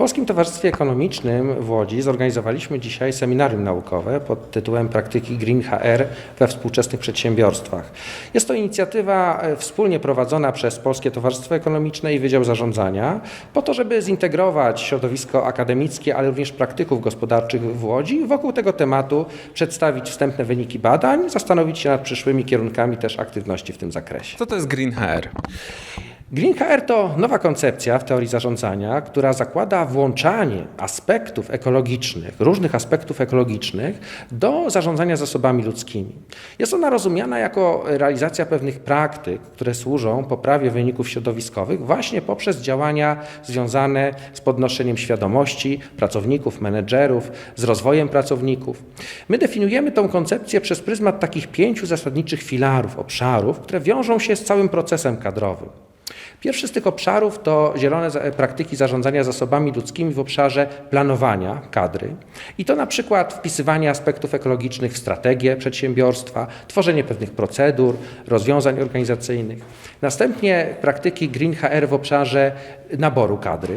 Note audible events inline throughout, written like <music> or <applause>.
Polskim Towarzystwie Ekonomicznym w Łodzi zorganizowaliśmy dzisiaj seminarium naukowe pod tytułem Praktyki Green HR we współczesnych przedsiębiorstwach. Jest to inicjatywa e, wspólnie prowadzona przez Polskie Towarzystwo Ekonomiczne i Wydział Zarządzania po to, żeby zintegrować środowisko akademickie, ale również praktyków gospodarczych w Łodzi. Wokół tego tematu przedstawić wstępne wyniki badań, zastanowić się nad przyszłymi kierunkami też aktywności w tym zakresie. Co to jest Green HR? Green HR to nowa koncepcja w teorii zarządzania, która zakłada włączanie aspektów ekologicznych, różnych aspektów ekologicznych do zarządzania zasobami ludzkimi. Jest ona rozumiana jako realizacja pewnych praktyk, które służą poprawie wyników środowiskowych właśnie poprzez działania związane z podnoszeniem świadomości pracowników, menedżerów, z rozwojem pracowników. My definiujemy tą koncepcję przez pryzmat takich pięciu zasadniczych filarów, obszarów, które wiążą się z całym procesem kadrowym. Pierwszy z tych obszarów to zielone praktyki zarządzania zasobami ludzkimi w obszarze planowania kadry. I to na przykład wpisywanie aspektów ekologicznych w strategię przedsiębiorstwa, tworzenie pewnych procedur, rozwiązań organizacyjnych. Następnie praktyki Green HR w obszarze naboru kadry.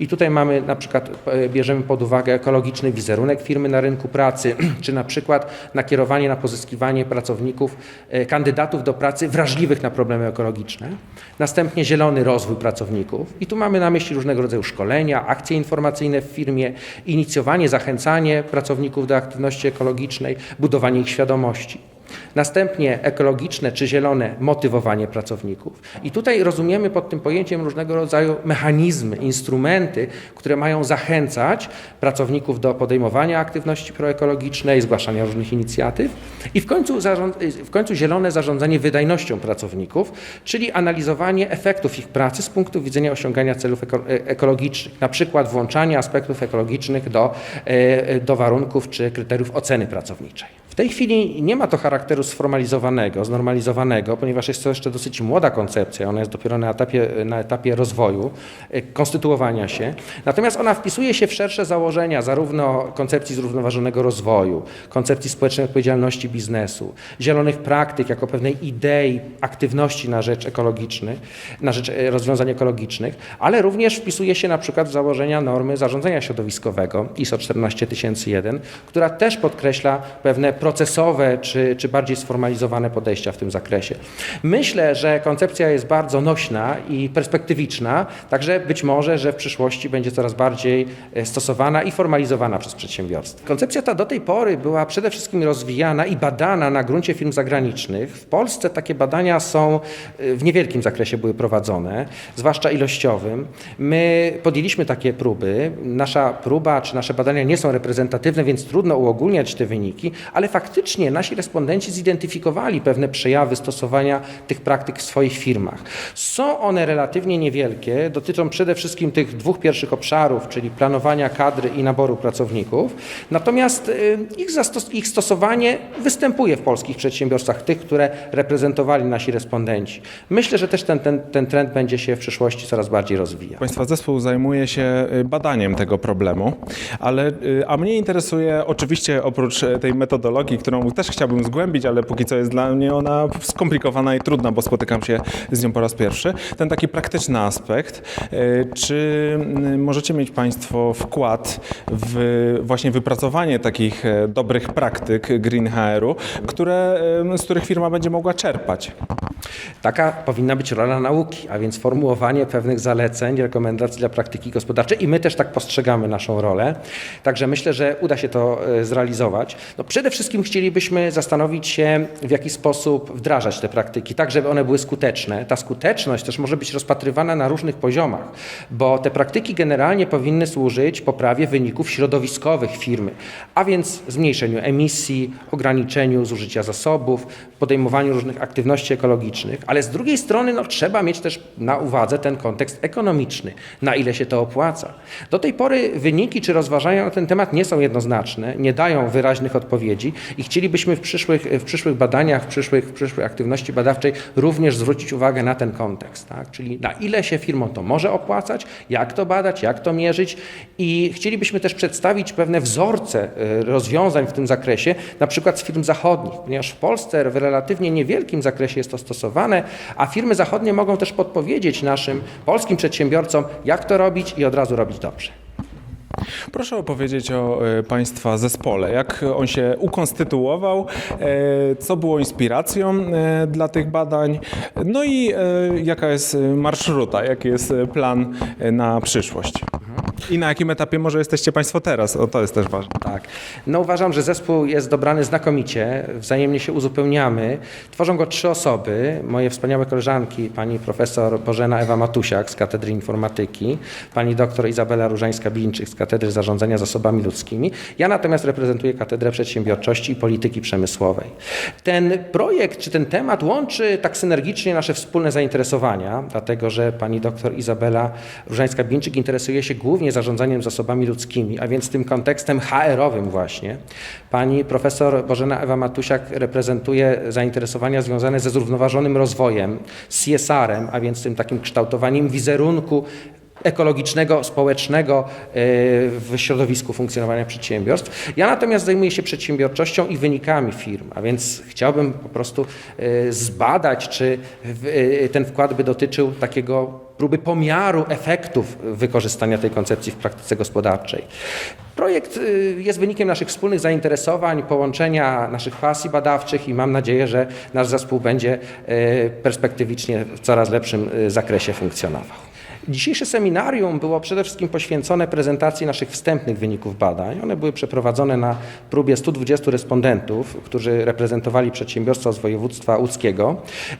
I tutaj mamy na przykład, e, bierzemy pod uwagę ekologiczny wizerunek firmy na rynku pracy, <clears throat> czy na przykład nakierowanie na pozyskiwanie pracowników, e, kandydatów do pracy wrażliwych na problemy ekologiczne. Następnie zielony rozwój pracowników. I tu mamy na myśli różnego rodzaju szkolenia, akcje informacyjne w firmie, inicjowanie, zachęcanie pracowników do aktywności ekologicznej, budowanie ich świadomości. Następnie ekologiczne czy zielone motywowanie pracowników. I tutaj rozumiemy pod tym pojęciem różnego rodzaju mechanizmy, instrumenty, które mają zachęcać pracowników do podejmowania aktywności proekologicznej, zgłaszania różnych inicjatyw. I w końcu, w końcu zielone zarządzanie wydajnością pracowników, czyli analizowanie efektów ich pracy z punktu widzenia osiągania celów e, ekologicznych, na przykład włączanie aspektów ekologicznych do, e, do warunków czy kryteriów oceny pracowniczej. Tej chwili nie ma to charakteru sformalizowanego, znormalizowanego, ponieważ jest to jeszcze dosyć młoda koncepcja, ona jest dopiero na etapie, na etapie rozwoju, e, konstytuowania się. Natomiast ona wpisuje się w szersze założenia zarówno koncepcji zrównoważonego rozwoju, koncepcji społecznej odpowiedzialności biznesu, zielonych praktyk jako pewnej idei aktywności na rzecz ekologicznych, na rzecz e, rozwiązań ekologicznych, ale również wpisuje się na przykład w założenia normy zarządzania środowiskowego ISO 14001, która też podkreśla pewne procesowe czy, czy bardziej sformalizowane podejścia w tym zakresie. Myślę, że koncepcja jest bardzo nośna i perspektywiczna, także być może, że w przyszłości będzie coraz bardziej e, stosowana i formalizowana przez przedsiębiorstwa. Koncepcja ta do tej pory była przede wszystkim rozwijana i badana na gruncie firm zagranicznych. W Polsce takie badania są e, w niewielkim zakresie były prowadzone, zwłaszcza ilościowym. My podjęliśmy takie próby. Nasza próba czy nasze badania nie są reprezentatywne, więc trudno uogólniać te wyniki, ale faktycznie nasi respondenci zidentyfikowali pewne przejawy stosowania tych praktyk w swoich firmach. Są one relatywnie niewielkie, dotyczą przede wszystkim tych dwóch pierwszych obszarów, czyli planowania kadry i naboru pracowników. Natomiast y, ich, zastos- ich stosowanie występuje w polskich przedsiębiorstwach, tych, które reprezentowali nasi respondenci. Myślę, że też ten, ten, ten trend będzie się w przyszłości coraz bardziej rozwijał. Państwa zespół zajmuje się y, badaniem tego problemu, ale y, a mnie interesuje oczywiście oprócz tej metodologii, którą też chciałbym zgłębić, ale póki co jest dla mnie ona skomplikowana i trudna, bo spotykam się z nią po raz pierwszy. Ten taki praktyczny aspekt. Y, Czy y, możecie mieć Państwo wkład w właśnie wypracowanie takich e, dobrych praktyk Green HR-u, które, z których firma będzie mogła czerpać? Taka powinna być rola nauki, a więc formułowanie pewnych zaleceń, rekomendacji dla praktyki gospodarczej i my też tak postrzegamy naszą rolę. Także myślę, że uda się to e, zrealizować. No, przede wszystkim chcielibyśmy zastanowić się, w jaki sposób wdrażać te praktyki, tak żeby one były skuteczne. Ta skuteczność też może być rozpatrywana na różnych poziomach, bo te praktyki generalnie powinny służyć poprawie wyników środowiskowych firmy, a więc zmniejszeniu emisji, ograniczeniu zużycia zasobów, podejmowaniu różnych aktywności ekologicznych, ale z drugiej strony no, trzeba mieć też na uwadze ten kontekst ekonomiczny, na ile się to opłaca. Do tej pory wyniki czy rozważania na ten temat nie są jednoznaczne, nie dają wyraźnych odpowiedzi i chcielibyśmy w przyszłych, w przyszłych badaniach, w, przyszłych, w przyszłej aktywności badawczej również zwrócić uwagę na ten kontekst, tak? czyli na ile się firmom to może opłacać, jak to badać, jak to mierzyć i chcielibyśmy też przedstawić pewne wzorce e, rozwiązań w tym zakresie, na przykład z firm zachodnich, ponieważ w Polsce w relatywnie niewielkim zakresie jest to stosowane, a firmy zachodnie mogą też podpowiedzieć naszym polskim przedsiębiorcom, jak to robić i od razu robić dobrze. Proszę opowiedzieć o e, Państwa zespole. Jak on się ukonstytuował, e, co było inspiracją e, dla tych badań, no i jaka jest marszruta, jaki jest plan na przyszłość. I na jakim etapie może jesteście Państwo teraz? O, to jest też ważne. Tak. No uważam, że zespół jest dobrany znakomicie, wzajemnie się uzupełniamy. Tworzą go trzy osoby, moje wspaniałe koleżanki, pani profesor Bożena Ewa Matusiak z Katedry Informatyki, pani doktor Izabela Różańska-Bińczyk z Katedry Zarządzania Zasobami Ludzkimi. Ja natomiast reprezentuję Katedrę Przedsiębiorczości i Polityki Przemysłowej. Ten projekt czy ten temat łączy tak synergicznie nasze wspólne zainteresowania, dlatego że pani doktor Izabela Różańska-Bińczyk interesuje się głównie zarządzaniem zasobami ludzkimi, a więc tym kontekstem HR-owym właśnie. Pani profesor Bożena Ewa Matusiak reprezentuje zainteresowania związane ze zrównoważonym rozwojem, CSR-em, a więc tym takim kształtowaniem wizerunku ekologicznego, społecznego e, w środowisku funkcjonowania przedsiębiorstw. Ja natomiast zajmuję się przedsiębiorczością i wynikami firm, a więc chciałbym po prostu e, zbadać, czy e, ten wkład by dotyczył takiego próby pomiaru efektów wykorzystania tej koncepcji w praktyce gospodarczej. Projekt jest wynikiem naszych wspólnych zainteresowań, połączenia naszych pasji badawczych i mam nadzieję, że nasz zespół będzie perspektywicznie w coraz lepszym zakresie funkcjonował. Dzisiejsze seminarium było przede wszystkim poświęcone prezentacji naszych wstępnych wyników badań. One były przeprowadzone na próbie 120 respondentów, którzy reprezentowali przedsiębiorstwa z województwa łódzkiego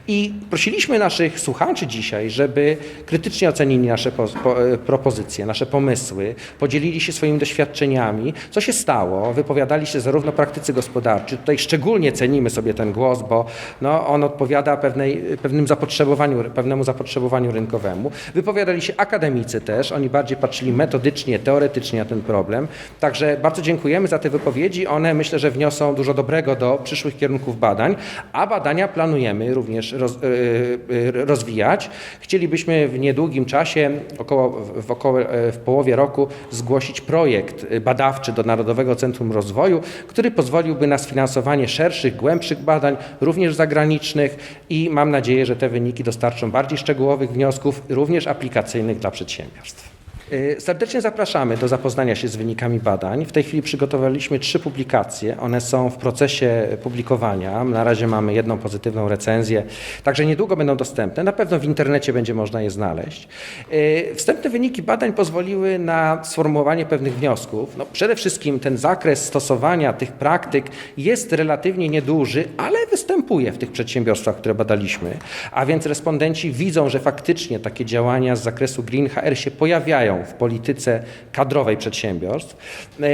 i prosiliśmy naszych słuchaczy dzisiaj, żeby krytycznie ocenili nasze po, po, e, propozycje, nasze pomysły, podzielili się swoimi doświadczeniami, co się stało, wypowiadali się zarówno praktycy gospodarczy, tutaj szczególnie cenimy sobie ten głos, bo no, on odpowiada pewnej, pewnym zapotrzebowaniu, pewnemu zapotrzebowaniu rynkowemu. Wypowiadali się akademicy też, oni bardziej patrzyli metodycznie, teoretycznie na ten problem. Także bardzo dziękujemy za te wypowiedzi. One myślę, że wniosą dużo dobrego do przyszłych kierunków badań, a badania planujemy również roz, yy, yy, rozwijać. Chcielibyśmy w niedługim czasie, około, w, około, e, w połowie roku, zgłosić projekt badawczy do Narodowego Centrum Rozwoju, który pozwoliłby na sfinansowanie szerszych, głębszych badań, również zagranicznych i mam nadzieję, że te wyniki dostarczą bardziej szczegółowych wniosków, również aplikacyjnych dla przedsiębiorstw. Y, Serdecznie zapraszamy do zapoznania się z wynikami badań. W tej chwili przygotowaliśmy trzy publikacje. One są w procesie publikowania. Na razie mamy jedną pozytywną recenzję, także niedługo będą dostępne. Na pewno w internecie będzie można je znaleźć. Y, Wstępne wyniki badań pozwoliły na sformułowanie pewnych wniosków. No, przede wszystkim ten zakres stosowania tych praktyk jest relatywnie nieduży, ale występuje w tych przedsiębiorstwach, które badaliśmy. A więc respondenci widzą, że faktycznie takie działania z zakresu Green HR się pojawiają w polityce kadrowej przedsiębiorstw. E,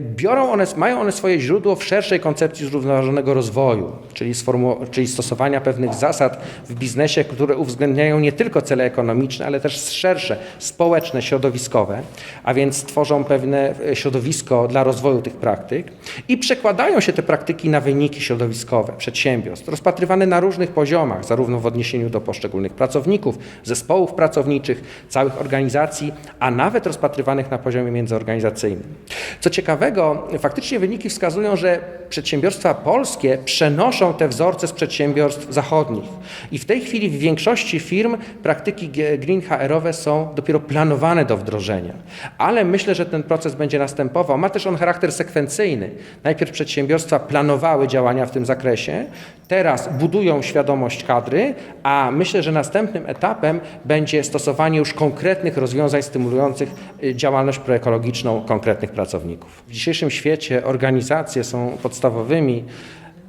Biorą one, mają one swoje źródło w szerszej koncepcji zrównoważonego rozwoju, czyli, czyli stosowania pewnych zasad w biznesie, które uwzględniają nie tylko cele ekonomiczne, ale też szersze, społeczne, środowiskowe, a więc tworzą pewne e, środowisko dla rozwoju tych praktyk i przekładają się te praktyki na wyniki środowiskowe przedsiębiorstw, rozpatrywane na różnych poziomach, zarówno w odniesieniu do poszczególnych pracowników, zespołów pracowniczych, całych organizacji, a nawet rozpatrywanych na poziomie międzyorganizacyjnym. Co ciekawego, faktycznie wyniki wskazują, że przedsiębiorstwa polskie przenoszą te wzorce z przedsiębiorstw zachodnich. I w tej chwili w większości firm praktyki green HR-owe są dopiero planowane do wdrożenia. Ale myślę, że ten proces będzie następował. Ma też on charakter sekwencyjny. Najpierw przedsiębiorstwa planowały działania w tym zakresie, teraz budują świadomość kadry, a myślę, że następnym etapem będzie stosowanie już konkretnych rozwiązań stymulujących y, działalność proekologiczną konkretnych pracowników. W dzisiejszym świecie organizacje są podstawowymi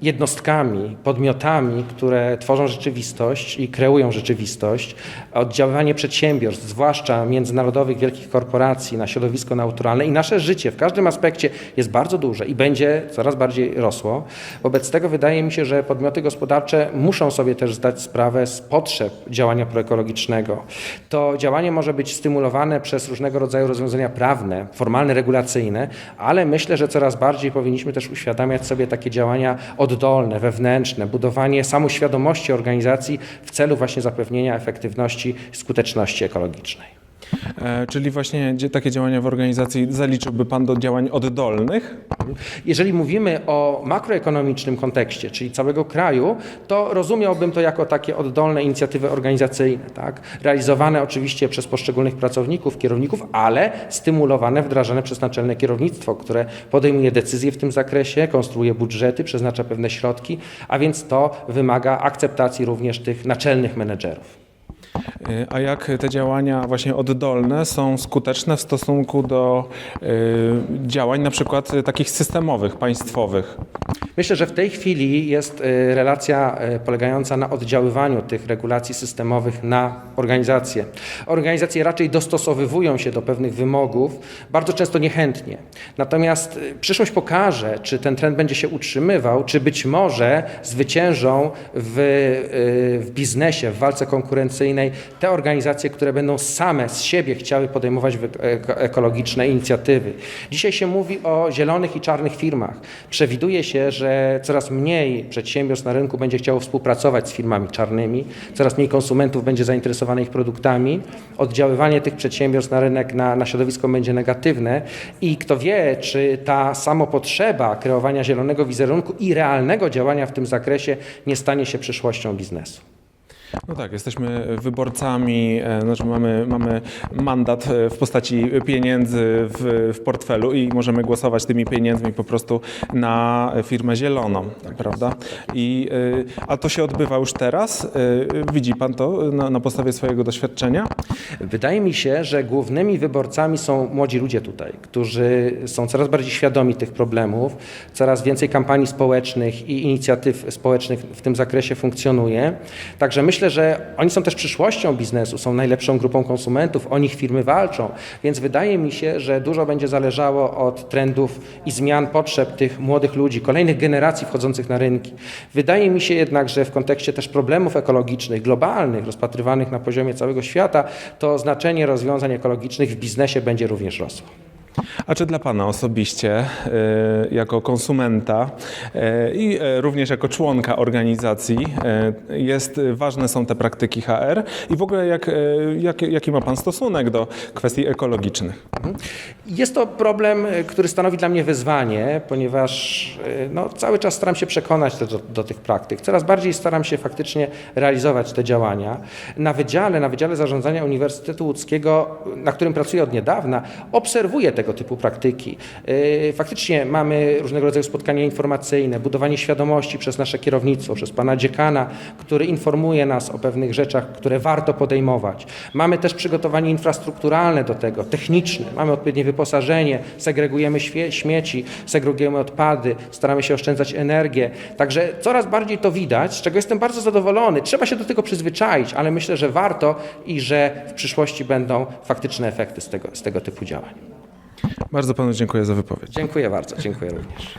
jednostkami, podmiotami, które tworzą rzeczywistość i kreują rzeczywistość. Oddziaływanie przedsiębiorstw, zwłaszcza międzynarodowych wielkich korporacji na środowisko naturalne i nasze życie w każdym aspekcie jest bardzo duże i będzie coraz bardziej rosło. Wobec tego wydaje mi się, że podmioty gospodarcze muszą sobie też zdać sprawę z potrzeb działania proekologicznego. To działanie może być stymulowane przez różnego rodzaju rozwiązania prawne, formalne, regulacyjne, ale myślę, że coraz bardziej powinniśmy też uświadamiać sobie takie działania oddolne, wewnętrzne, budowanie samoświadomości organizacji w celu właśnie zapewnienia efektywności, skuteczności ekologicznej. E, czyli właśnie takie działania w organizacji zaliczyłby Pan do działań oddolnych? Jeżeli mówimy o makroekonomicznym kontekście, czyli całego kraju, to rozumiałbym to jako takie oddolne inicjatywy organizacyjne, tak? realizowane oczywiście przez poszczególnych pracowników, kierowników, ale stymulowane, wdrażane przez naczelne kierownictwo, które podejmuje decyzje w tym zakresie, konstruuje budżety, przeznacza pewne środki, a więc to wymaga akceptacji również tych naczelnych menedżerów. E, A jak te działania właśnie oddolne są skuteczne w stosunku do e, działań na przykład e, takich systemowych, państwowych? Myślę, że w tej chwili jest y, relacja polegająca na oddziaływaniu tych regulacji systemowych na organizacje. Organizacje raczej dostosowywują się do pewnych wymogów, bardzo często niechętnie. Natomiast przyszłość pokaże, czy ten trend będzie się utrzymywał, czy być może zwyciężą w, w biznesie, w walce konkurencyjnej te organizacje, które będą same z siebie chciały podejmować eko- ekologiczne inicjatywy. Dzisiaj się mówi o zielonych i czarnych firmach. Przewiduje się, że coraz mniej przedsiębiorstw na rynku będzie chciało współpracować z firmami czarnymi, coraz mniej konsumentów będzie zainteresowanych ich produktami. Oddziaływanie tych przedsiębiorstw na rynek, na, na środowisko będzie negatywne i kto wie, czy ta samopotrzeba kreowania zielonego wizerunku i realnego działania w tym zakresie nie stanie się przyszłością biznesu. No tak, jesteśmy wyborcami, e, znaczy mamy, mamy mandat e, w postaci pieniędzy w, w portfelu i możemy głosować tymi pieniędzmi po prostu na firmę zieloną, prawda? I, e, a to się odbywa już teraz? Widzi Pan to na, na podstawie swojego doświadczenia? Wydaje mi się, że głównymi wyborcami są młodzi ludzie tutaj, którzy są coraz bardziej świadomi tych problemów, coraz więcej kampanii społecznych i inicjatyw społecznych w tym zakresie funkcjonuje. Także myślę, że oni są też przyszłością biznesu, są najlepszą grupą konsumentów, o nich firmy walczą, więc wydaje mi się, że dużo będzie zależało od trendów i zmian potrzeb tych młodych ludzi, kolejnych generacji wchodzących na rynki. Wydaje mi się jednak, że w kontekście też problemów ekologicznych, globalnych, rozpatrywanych na poziomie całego świata, to znaczenie rozwiązań ekologicznych w biznesie będzie również rosło. A czy dla Pana osobiście, e, jako konsumenta e, i e, również jako członka organizacji, jest, ważne są te praktyki HR i w ogóle jak, jak, jaki ma Pan stosunek do kwestii ekologicznych? Jest to problem, y, który stanowi dla mnie wyzwanie, ponieważ y, no, cały czas staram się przekonać do, do tych praktyk. Coraz bardziej staram się faktycznie realizować te działania. Na wydziale, na Wydziale Zarządzania Uniwersytetu Łódzkiego, na którym pracuję od niedawna, obserwuję tego typu praktyki. Y, Faktycznie mamy różnego rodzaju spotkania informacyjne, budowanie świadomości przez nasze kierownictwo, przez pana dziekana, który informuje nas o pewnych rzeczach, które warto podejmować. Mamy też przygotowanie infrastrukturalne do tego, techniczne. Mamy odpowiednie wyposażenie, segregujemy śmieci, segregujemy odpady, staramy się oszczędzać energię. Także coraz bardziej to widać, z czego jestem bardzo zadowolony. Trzeba się do tego przyzwyczaić, ale myślę, że warto i że w przyszłości będą faktyczne efekty z tego, z tego typu działań. Bardzo Panu dziękuję za wypowiedź. Dziękuję bardzo, dziękuję również.